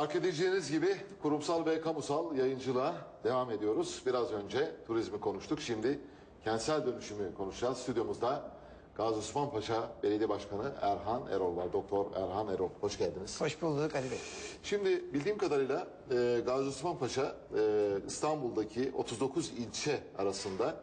Fark edeceğiniz gibi kurumsal ve kamusal yayıncılığa devam ediyoruz. Biraz önce turizmi konuştuk. Şimdi kentsel dönüşümü konuşacağız. Stüdyomuzda Gazi Osman Paşa Belediye Başkanı Erhan Erol var. Doktor Erhan Erol. Hoş geldiniz. Hoş bulduk Ali Bey. Şimdi bildiğim kadarıyla e, Gazi Osman Paşa e, İstanbul'daki 39 ilçe arasında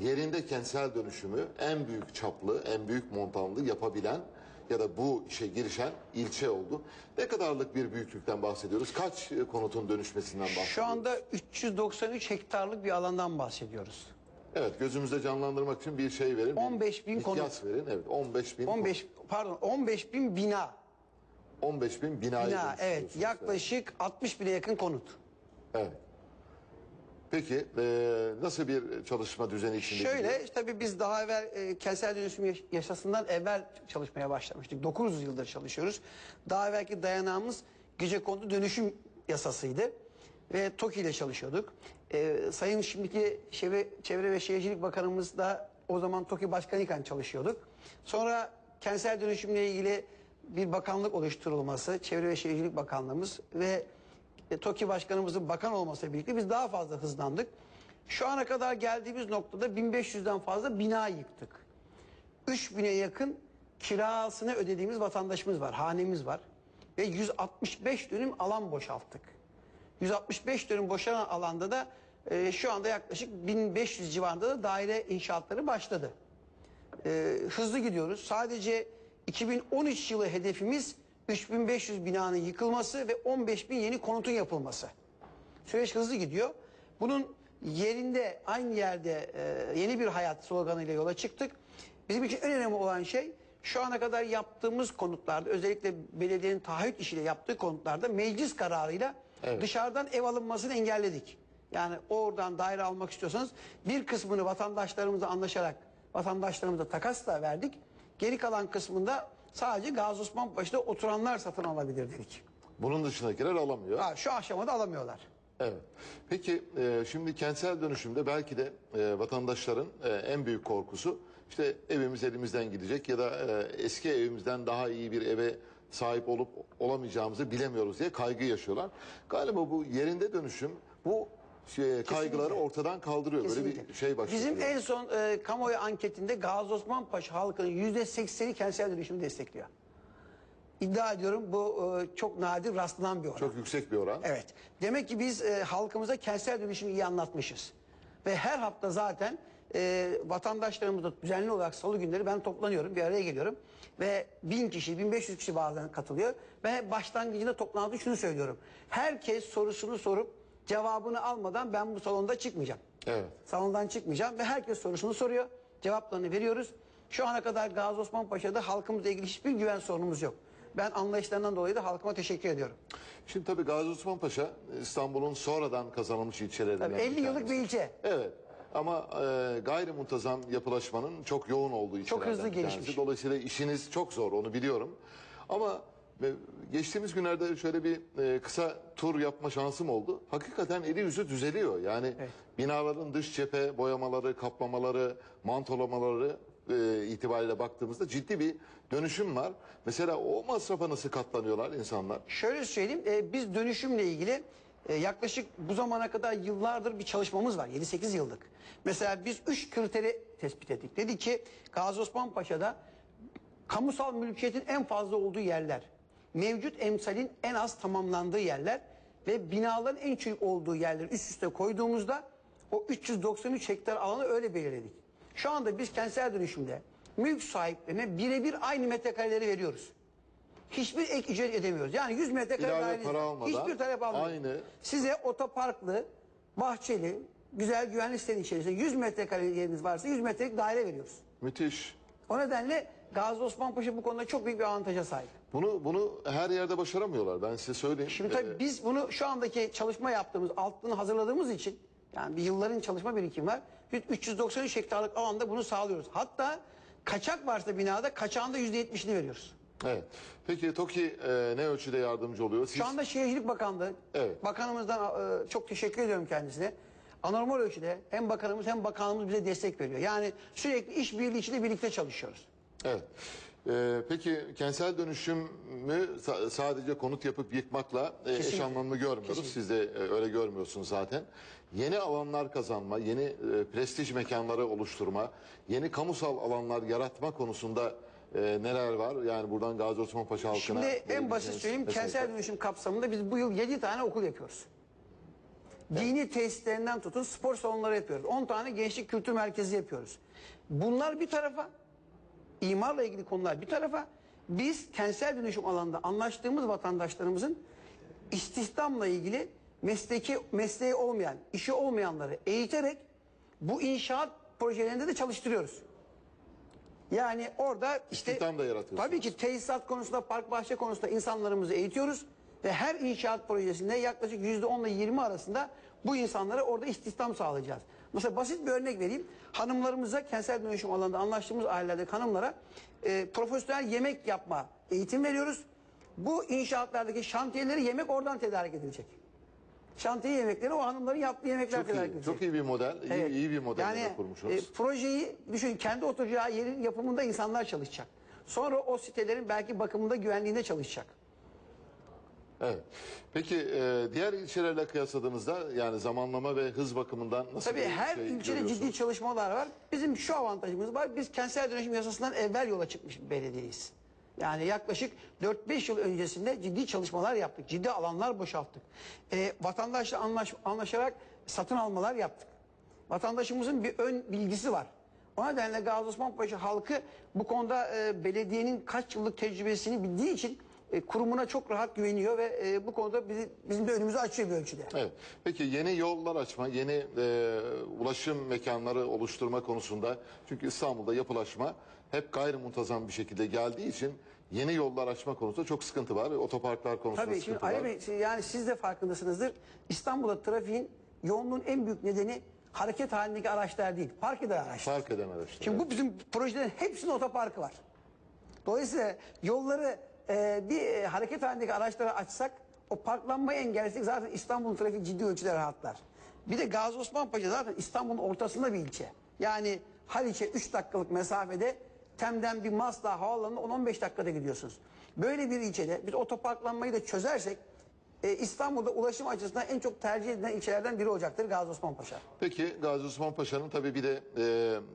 yerinde kentsel dönüşümü en büyük çaplı, en büyük montanlı yapabilen ya da bu işe girişen ilçe oldu. Ne kadarlık bir büyüklükten bahsediyoruz? Kaç e, konutun dönüşmesinden bahsediyoruz? Şu anda 393 hektarlık bir alandan bahsediyoruz. Evet gözümüzde canlandırmak için bir şey verin. bir 15 bin konut. mikyas verin. Evet 15 bin 15 pardon 15 bin bina. 15 bin binayı Bina evet dönüştürüyorsunuz. yaklaşık 60 bine yakın konut. Evet. Peki e, nasıl bir çalışma düzeni içinde gidiyor? Şöyle tabii biz daha evvel e, kentsel dönüşüm yaş- yasasından evvel çalışmaya başlamıştık. 900 yıldır çalışıyoruz. Daha evvelki dayanağımız gece kondu dönüşüm yasasıydı. Ve TOKİ ile çalışıyorduk. E, Sayın şimdiki Çevre, Çevre ve Şehircilik Bakanımız da o zaman TOKİ Başkanıyken çalışıyorduk. Sonra kentsel dönüşümle ilgili bir bakanlık oluşturulması, Çevre ve Şehircilik Bakanlığımız ve e, TOKİ Başkanımızın bakan olmasıyla birlikte biz daha fazla hızlandık. Şu ana kadar geldiğimiz noktada 1500'den fazla bina yıktık. 3000'e yakın kirasını ödediğimiz vatandaşımız var, hanemiz var. Ve 165 dönüm alan boşalttık. 165 dönüm boşalan alanda da e, şu anda yaklaşık 1500 civarında da daire inşaatları başladı. E, hızlı gidiyoruz. Sadece 2013 yılı hedefimiz 3500 binanın yıkılması ve 15 bin yeni konutun yapılması. Süreç hızlı gidiyor. Bunun yerinde aynı yerde e, yeni bir hayat sloganıyla yola çıktık. Bizim için en önemli olan şey şu ana kadar yaptığımız konutlarda özellikle belediyenin taahhüt işiyle yaptığı konutlarda meclis kararıyla Evet. dışarıdan ev alınmasını engelledik. Yani oradan daire almak istiyorsanız bir kısmını vatandaşlarımızla anlaşarak vatandaşlarımıza takasla verdik. Geri kalan kısmında sadece Gazi Osman Paşa'da oturanlar satın alabilir dedik. Bunun dışındakiler alamıyor. Ha, şu aşamada alamıyorlar. Evet. Peki e, şimdi kentsel dönüşümde belki de e, vatandaşların e, en büyük korkusu işte evimiz elimizden gidecek ya da e, eski evimizden daha iyi bir eve sahip olup olamayacağımızı bilemiyoruz diye kaygı yaşıyorlar. Galiba bu yerinde dönüşüm bu şey, kaygıları ortadan kaldırıyor. Böyle Kesinlikle. bir şey başlıyor. Bizim en son e, kamuoyu anketinde Gazi Osman Paşa halkının yüzde sekseni kentsel dönüşümü destekliyor. İddia ediyorum bu e, çok nadir rastlanan bir oran. Çok yüksek bir oran. Evet. Demek ki biz e, halkımıza kentsel dönüşümü iyi anlatmışız. Ve her hafta zaten e, vatandaşlarımızla düzenli olarak salı günleri ben toplanıyorum, bir araya geliyorum. Ve 1000 kişi, 1500 kişi bazen katılıyor. Ve başlangıcında toplantıda şunu söylüyorum. Herkes sorusunu sorup cevabını almadan ben bu salonda çıkmayacağım. Evet. Salondan çıkmayacağım ve herkes sorusunu soruyor. Cevaplarını veriyoruz. Şu ana kadar Gazi Osman Paşa'da halkımızla ilgili hiçbir güven sorunumuz yok. Ben anlayışlarından dolayı da halkıma teşekkür ediyorum. Şimdi tabii Gazi Osman Paşa İstanbul'un sonradan kazanılmış ilçelerinden. Tabii 50 yıllık tanesi. bir ilçe. Evet. Ama e, gayrimuntazam yapılaşmanın çok yoğun olduğu ilçelerden hızlı bir tanesi. gelişmiş. Dolayısıyla işiniz çok zor onu biliyorum. Ama e, geçtiğimiz günlerde şöyle bir e, kısa tur yapma şansım oldu. Hakikaten eli yüzü düzeliyor. Yani binaların dış cephe boyamaları, kaplamaları, mantolamaları e, itibariyle baktığımızda ciddi bir dönüşüm var. Mesela o masrafa nasıl katlanıyorlar insanlar? Şöyle söyleyeyim, e, biz dönüşümle ilgili e, yaklaşık bu zamana kadar yıllardır bir çalışmamız var. 7-8 yıllık. Mesela biz 3 kriteri tespit ettik. Dedi ki Gazi Osman Paşa'da kamusal mülkiyetin en fazla olduğu yerler, mevcut emsalin en az tamamlandığı yerler ve binaların en çok olduğu yerleri üst üste koyduğumuzda o 393 hektar alanı öyle belirledik. Şu anda biz kentsel dönüşümde mülk sahiplerine birebir aynı metrekareleri veriyoruz. Hiçbir ek ücret ödemiyoruz. Yani 100 metrekare daireniz- hiçbir talep almıyor. aynı- Size otoparklı, bahçeli, güzel güvenli sitenin içerisinde 100 metrekare yeriniz varsa 100 metrelik daire veriyoruz. Müthiş. O nedenle Gazi Osman Paşa bu konuda çok büyük bir avantaja sahip. Bunu bunu her yerde başaramıyorlar. Ben size söyleyeyim. Şimdi tabii Ee, biz bunu şu andaki çalışma yaptığımız, altını hazırladığımız için yani bir yılların çalışma birikimi var. 393 hektarlık alanda bunu sağlıyoruz. Hatta kaçak varsa binada kaçağın da %70'ini veriyoruz. Evet. Peki TOKİ e, ne ölçüde yardımcı oluyor? Siz Şu anda Şehircilik Bakanlığı, Evet. bakanımızdan e, çok teşekkür ediyorum kendisine. Anormal ölçüde hem bakanımız hem bakanlığımız bize destek veriyor. Yani sürekli işbirliği içinde birlikte çalışıyoruz. Evet. Ee, peki kentsel dönüşümü sa- sadece konut yapıp yıkmakla e, eş Kesinlikle. anlamlı görmüyoruz. Siz de e, öyle görmüyorsunuz zaten. Yeni alanlar kazanma, yeni e, prestij mekanları oluşturma, yeni kamusal alanlar yaratma konusunda e, neler var? Yani buradan Gazi Osman Paşa halkına... Şimdi en basit verebileceğiniz söyleyeyim mesajlar. kentsel dönüşüm kapsamında biz bu yıl 7 tane okul yapıyoruz. Dini tesislerinden tutun spor salonları yapıyoruz. 10 tane gençlik kültür merkezi yapıyoruz. Bunlar bir tarafa, imarla ilgili konular bir tarafa, biz kentsel dönüşüm alanında anlaştığımız vatandaşlarımızın istihdamla ilgili mesleki mesleği olmayan, işi olmayanları eğiterek bu inşaat projelerinde de çalıştırıyoruz. Yani orada işte İstihdam da yaratıyorsunuz. Tabii ki tesisat konusunda, park bahçe konusunda insanlarımızı eğitiyoruz ve her inşaat projesinde yaklaşık yüzde ile 20 arasında bu insanlara orada istihdam sağlayacağız. Mesela basit bir örnek vereyim. Hanımlarımıza kentsel dönüşüm alanında anlaştığımız ailelerdeki hanımlara e, profesyonel yemek yapma eğitim veriyoruz. Bu inşaatlardaki şantiyeleri yemek oradan tedarik edilecek. Şantiye yemekleri o hanımların yaptığı yemekler Çok tedarik iyi, edilecek. çok iyi bir model, iyi, Evet. iyi bir model yani, kurmuşsunuz. e, projeyi düşün kendi oturacağı yerin yapımında insanlar çalışacak. Sonra o sitelerin belki bakımında güvenliğinde çalışacak. Evet. Peki e, diğer ilçelerle kıyasladığınızda yani zamanlama ve hız bakımından nasıl Tabii bir her şey ilçede ciddi çalışmalar var. Bizim şu avantajımız var. Biz kentsel dönüşüm yasasından evvel yola çıkmış bir belediyeyiz. Yani yaklaşık 4-5 yıl öncesinde ciddi çalışmalar yaptık. Ciddi alanlar boşalttık. E, vatandaşla anlaş, anlaşarak satın almalar yaptık. Vatandaşımızın bir ön bilgisi var. O nedenle Gazi Osman Paşa halkı bu konuda e, belediyenin kaç yıllık tecrübesini bildiği için e, kurumuna çok rahat güveniyor ve e, bu konuda bizi, bizim de önümüzü açıyor bir ölçüde. Evet. Peki yeni yollar açma, yeni e, ulaşım mekanları oluşturma konusunda çünkü İstanbul'da yapılaşma hep gayrimuntazam bir şekilde geldiği için yeni yollar açma konusunda çok sıkıntı var. Otoparklar konusunda Tabii şimdi sıkıntı Ali var. Bey yani siz de farkındasınızdır. İstanbul'da trafiğin yoğunluğun en büyük nedeni hareket halindeki araçlar değil. Park eden araçlar. Fark eden araçlar. Şimdi bu bizim projelerin hepsinin otoparkı var. Dolayısıyla yolları e, bir hareket halindeki araçlara açsak o parklanmayı engellesek zaten İstanbul'un trafiği ciddi ölçüde rahatlar. Bir de Gazi Osman Paşa zaten İstanbul'un ortasında bir ilçe. Yani Haliç'e 3 dakikalık mesafede Tem'den bir Mazda havaalanına 10-15 dakikada gidiyorsunuz. Böyle bir ilçede biz otoparklanmayı da çözersek e, İstanbul'da ulaşım açısından en çok tercih edilen ilçelerden biri olacaktır Gazi Osman Paşa. Peki Gazi Osman Paşa'nın tabii bir de e,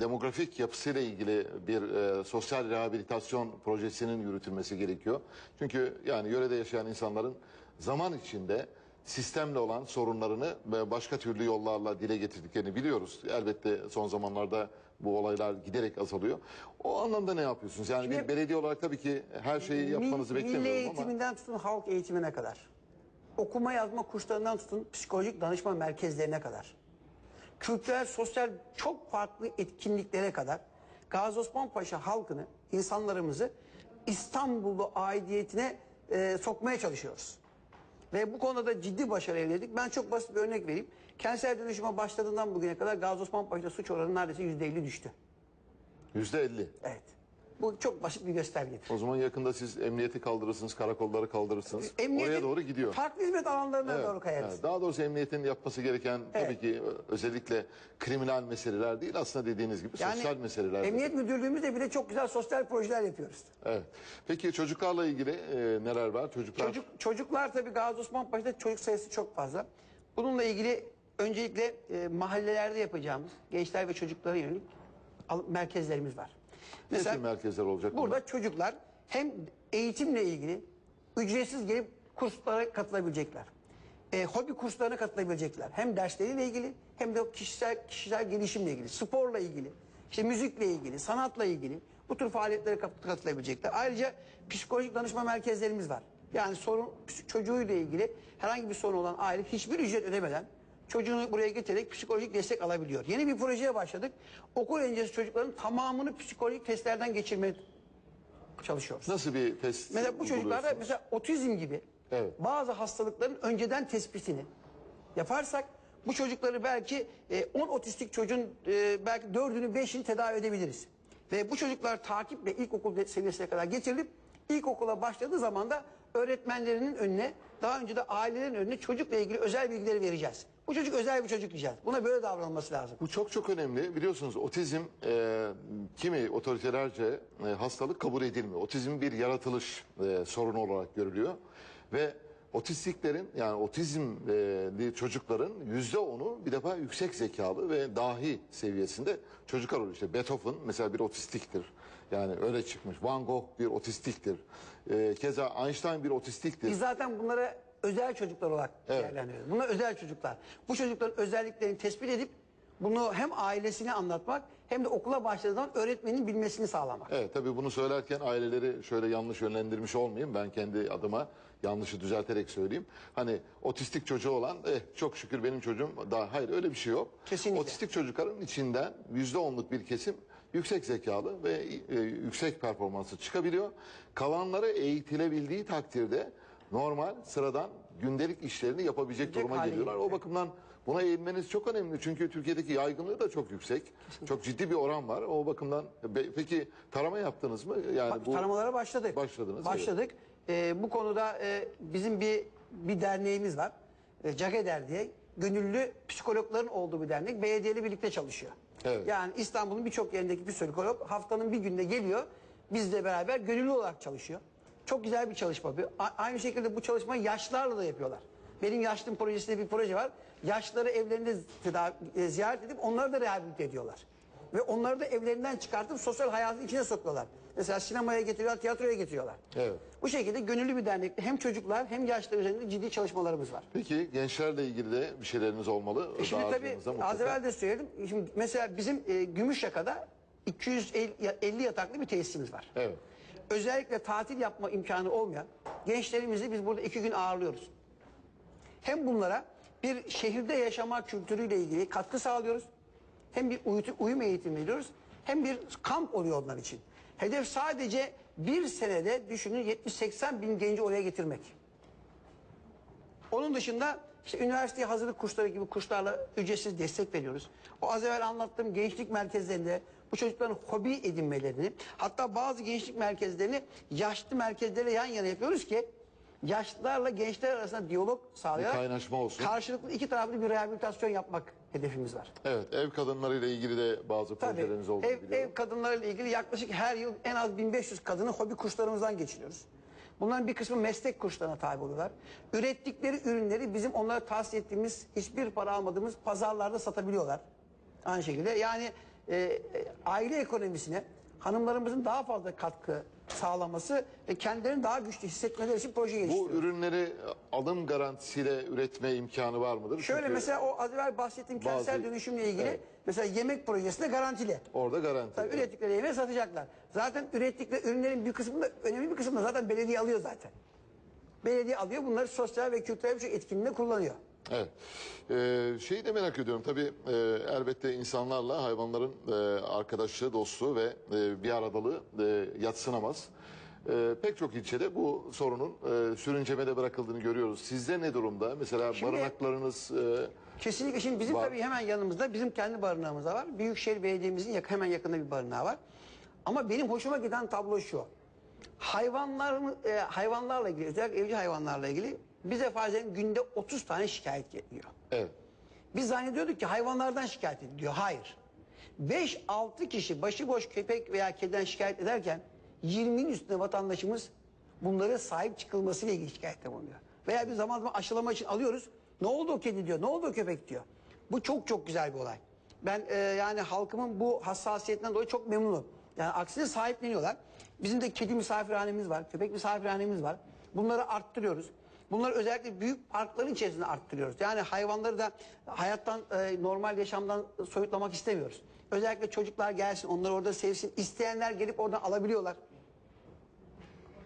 demografik yapısıyla ilgili bir e, sosyal rehabilitasyon projesinin yürütülmesi gerekiyor. Çünkü yani yörede yaşayan insanların zaman içinde sistemle olan sorunlarını ve başka türlü yollarla dile getirdiklerini biliyoruz. Elbette son zamanlarda bu olaylar giderek azalıyor. O anlamda ne yapıyorsunuz? Yani Şimdi- bir belediye olarak tabii ki her şeyi yapmanızı Mil- Milli beklemiyorum ama eğitiminden tutun halk eğitimine kadar. Okuma yazma kurslarından tutun psikolojik danışma merkezlerine kadar. Kültürel, sosyal çok farklı etkinliklere kadar Gazi Osman Paşa halkını, insanlarımızı İstanbullu aidiyetine e, sokmaya çalışıyoruz. Ve bu konuda da ciddi başarı elde ettik. Ben çok basit bir örnek vereyim. Kentsel dönüşüme başladığından bugüne kadar Gazi Osman Paşa'da suç oranı neredeyse yüzde elli düştü. yüzde elli. Evet. Bu çok basit bir göstergedir. O zaman yakında siz emniyeti kaldırırsınız, karakolları kaldırırsınız. Emniyetin Oraya doğru gidiyor. Farklı hizmet alanlarına Evet, doğru kayarız. evet. Daha doğrusu emniyetin yapması gereken tabii ki ö- özellikle kriminal meseleler değil aslında dediğiniz gibi sosyal meseleler. Emniyet Müdürlüğümüzde bile çok güzel sosyal projeler yapıyoruz. Evet. Peki çocuklarla ilgili e, neler var? Çocuklar Çocuk çocuklar tabii Gazi Osman Paşa'da çocuk sayısı çok fazla. Bununla ilgili öncelikle e, mahallelerde yapacağımız gençler ve çocuklara yönelik al- merkezlerimiz var. Mesela merkezler olacak? bunlar? burada çocuklar hem eğitimle ilgili ücretsiz gelip kurslara katılabilecekler. E, hobi kurslarına katılabilecekler. Hem dersleriyle ilgili hem de kişisel kişisel gelişimle ilgili, sporla ilgili, işte müzikle ilgili, sanatla ilgili bu tür faaliyetlere kat- katılabilecekler. Ayrıca psikolojik danışma merkezlerimiz var. Yani sorun çocuğuyla ilgili herhangi bir sorun olan aile hiçbir ücret ödemeden çocuğunu buraya getirerek psikolojik destek alabiliyor. Yeni bir projeye başladık. Okul öncesi çocukların tamamını psikolojik testlerden geçirmeye çalışıyoruz. Nasıl bir test Mesela bu çocuklarda mesela otizm gibi Evet. bazı hastalıkların önceden tespitini yaparsak bu çocukları belki e, 10 otistik çocuğun e, belki 4'ünü 5'ini tedavi edebiliriz. Ve bu çocuklar takiple ilkokul seviyesine kadar getirilip ilkokula başladığı zaman da öğretmenlerinin önüne daha önce de ailelerin önüne çocukla ilgili özel bilgileri vereceğiz. Bu çocuk özel bir çocuk diyeceğiz. Buna böyle davranılması lazım. Bu çok çok önemli. Biliyorsunuz otizm e, kimi otoritelerce e, hastalık kabul edilmiyor. Otizm bir yaratılış e, sorunu olarak görülüyor. Ve otistiklerin yani otizmli çocukların yüzde onu bir defa yüksek zekalı ve dahi seviyesinde çocuklar oluyor. İşte Beethoven mesela bir otistiktir. Yani öyle çıkmış. Van Gogh bir otistiktir. E, keza Einstein bir otistiktir. Biz zaten bunlara özel çocuklar olarak Evet. değerlendiriyoruz. Bunlar özel çocuklar. Bu çocukların özelliklerini tespit edip bunu hem ailesine anlatmak hem de okula başladığı zaman öğretmenin bilmesini sağlamak. Evet tabii bunu söylerken aileleri şöyle yanlış yönlendirmiş olmayayım. Ben kendi adıma yanlışı düzelterek söyleyeyim. Hani otistik çocuğu olan eh, çok şükür benim çocuğum daha hayır öyle bir şey yok. Kesinlikle. Otistik çocukların içinden yüzde onluk bir kesim yüksek zekalı ve e, yüksek performansı çıkabiliyor. Kalanları eğitilebildiği takdirde normal sıradan gündelik işlerini yapabilecek duruma hale geliyorlar. O bakımdan buna eğilmeniz çok önemli. Çünkü Türkiye'deki yaygınlığı da çok yüksek. Çok ciddi bir oran var. O bakımdan Be- peki tarama yaptınız mı? Yani bu Taramalara başladık. Başladınız, Başladık. Ee, bu konuda e, bizim bir bir derneğimiz var. E, Cageder diye. Gönüllü psikologların olduğu bir dernek. Belediyeyle birlikte çalışıyor. Evet. Yani İstanbul'un birçok yerindeki psikolog haftanın bir günde geliyor. Bizle beraber gönüllü olarak çalışıyor. Çok güzel bir çalışma. A- aynı şekilde bu çalışmayı yaşlılarla da yapıyorlar. Benim yaşlım projesinde bir proje var. Yaşlıları evlerinde tedavi, e, ziyaret edip onları da rehabilite ediyorlar. Ve onları da evlerinden çıkartıp sosyal hayatın içine sokuyorlar. Mesela sinemaya getiriyorlar, tiyatroya getiriyorlar. Evet. Bu şekilde gönüllü bir dernekte hem çocuklar hem yaşlılar üzerinde ciddi çalışmalarımız var. Peki gençlerle ilgili de bir şeyleriniz olmalı. E Şimdi tabii az evvel de söyledim. Şimdi mesela bizim e, Gümüşyaka'da 250 yataklı bir tesisimiz var. Evet. Özellikle tatil yapma imkanı olmayan gençlerimizi biz burada iki gün ağırlıyoruz. Hem bunlara bir şehirde yaşama kültürüyle ilgili katkı sağlıyoruz. Hem bir uyutu- uyum eğitimi veriyoruz. Hem bir kamp oluyor onlar için. Hedef sadece bir senede düşünün 70-80 bin genci oraya getirmek. Onun dışında işte üniversiteye hazırlık kursları gibi kurslarla ücretsiz destek veriyoruz. O az evvel anlattığım gençlik merkezlerinde bu çocukların hobi edinmelerini hatta bazı gençlik merkezlerini yaşlı merkezlere yan yana yapıyoruz ki yaşlılarla gençler arasında diyalog sağlayarak Bir kaynaşma olsun. karşılıklı iki taraflı bir rehabilitasyon yapmak hedefimiz var. Evet ev kadınlarıyla ilgili de bazı Tabii projeleriniz olduğunu ev, biliyorum. ev kadınlarıyla ilgili yaklaşık her yıl en az 1500 kadını hobi kurslarımızdan geçiriyoruz. Bunların bir kısmı meslek kurslarına tabi oluyorlar. Ürettikleri ürünleri bizim onlara tavsiye ettiğimiz hiçbir para almadığımız pazarlarda satabiliyorlar. Aynı şekilde yani e, e, aile ekonomisine hanımlarımızın daha fazla katkı sağlaması ve kendilerini daha güçlü hissetmeleri için proje Bu ürünleri alım garantisiyle üretme imkanı var mıdır? Şöyle Çünkü mesela o az evvel bahsettiğim kentsel Bazı- dönüşümle ilgili Evet. mesela yemek projesinde garantili. orada garanti. Tabii ürettikleri yemeği satacaklar. Zaten ürettikleri ürünlerin bir kısmını da önemli bir kısmını da zaten belediye alıyor zaten. Belediye alıyor bunları sosyal ve kültürel birçok etkinliğinde kullanıyor. Evet. Ee, şeyi de merak ediyorum. Tabii e, elbette insanlarla hayvanların e, arkadaşlığı, dostluğu ve e, bir aradalığı e, yatsınamaz. E, pek çok ilçede bu sorunun e, sürüncemede bırakıldığını görüyoruz. Sizde ne durumda? Mesela Şimdi- barınaklarınız e, Kesinlikle şimdi bizim Var. tabii hemen yanımızda bizim kendi barınağımız da var. Büyükşehir Belediye'mizin yak- hemen yakında bir barınağı var. Ama benim hoşuma giden tablo şu. Hayvanlar, e, hayvanlarla ilgili özellikle evcil hayvanlarla ilgili bize farzen günde 30 tane şikayet geliyor. evet. Biz zannediyorduk ki hayvanlardan şikayet ediliyor. Hayır. 5-6 kişi başıboş köpek veya kediden şikayet ederken 20'nin üstünde vatandaşımız bunlara sahip çıkılmasıyla ilgili şikayette bulunuyor. Veya bir zaman zaman aşılama için alıyoruz. Ne oldu o kedi diyor, ne oldu o köpek diyor. Bu çok çok güzel bir olay. Ben e, yani halkımın bu hassasiyetinden dolayı çok memnunum. Yani aksine sahipleniyorlar. Bizim de kedi misafirhanemiz var, köpek misafirhanemiz var. Bunları arttırıyoruz. Bunları özellikle büyük parkların içerisinde arttırıyoruz. Yani hayvanları da hayattan, e, normal yaşamdan soyutlamak istemiyoruz. Özellikle çocuklar gelsin, onları orada sevsin. İsteyenler gelip oradan alabiliyorlar.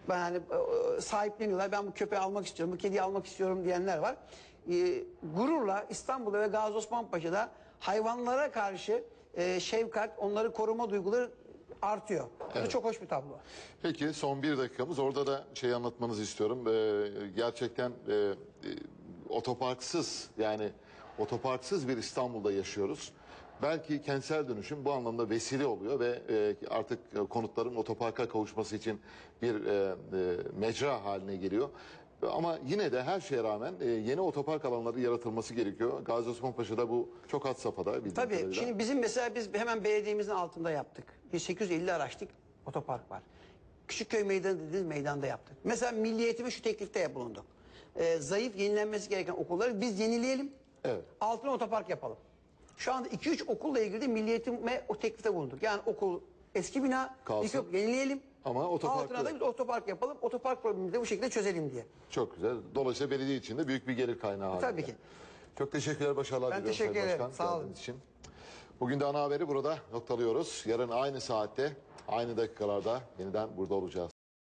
Ben hani e, sahipleniyorlar. Ben bu köpeği almak istiyorum, bu kediyi almak istiyorum diyenler var. E, gururla İstanbul'da ve Gazi Osman Paşa'da hayvanlara karşı e, şefkat, onları koruma duyguları artıyor. Bu da çok hoş bir tablo. Peki son bir dakikamız. Orada da şey anlatmanızı istiyorum. Ee, gerçekten e, e, otoparksız yani otoparksız bir İstanbul'da yaşıyoruz. Belki kentsel dönüşüm bu anlamda vesile oluyor ve e, artık konutların otoparka kavuşması için bir e, e, mecra haline geliyor. Ama yine de her şeye rağmen e, yeni otopark alanları yaratılması gerekiyor. Gazi Osman Paşa'da bu çok had safhada. bildiğim Tabii kadarıyla. şimdi bizim mesela biz hemen belediyemizin altında yaptık. Bir 850 araçlık otopark var. Küçükköy Meydanı dediğimiz meydanda yaptık. Mesela Milli Eğitim'e şu teklifte bulunduk. Ee, zayıf yenilenmesi gereken okulları biz yenileyelim. Evet. Altına otopark yapalım. Şu anda 2-3 okulla ilgili de Milli Eğitim'e o teklifte bulunduk. Yani okul eski bina Kalsın. yıkıp yenileyelim. Ama otoparklı. Altına da bir otopark yapalım. Otopark problemini de bu şekilde çözelim diye. Çok güzel. Dolayısıyla belediye için de büyük bir gelir kaynağı halinde. Tabii ki. Çok teşekkürler, başarılar Ben diliyorum teşekkür Sayın ederim. Başkan, Sağ olun. geldiğiniz için. Bugün de ana haberi burada noktalıyoruz. Yarın aynı saatte, aynı dakikalarda yeniden burada olacağız.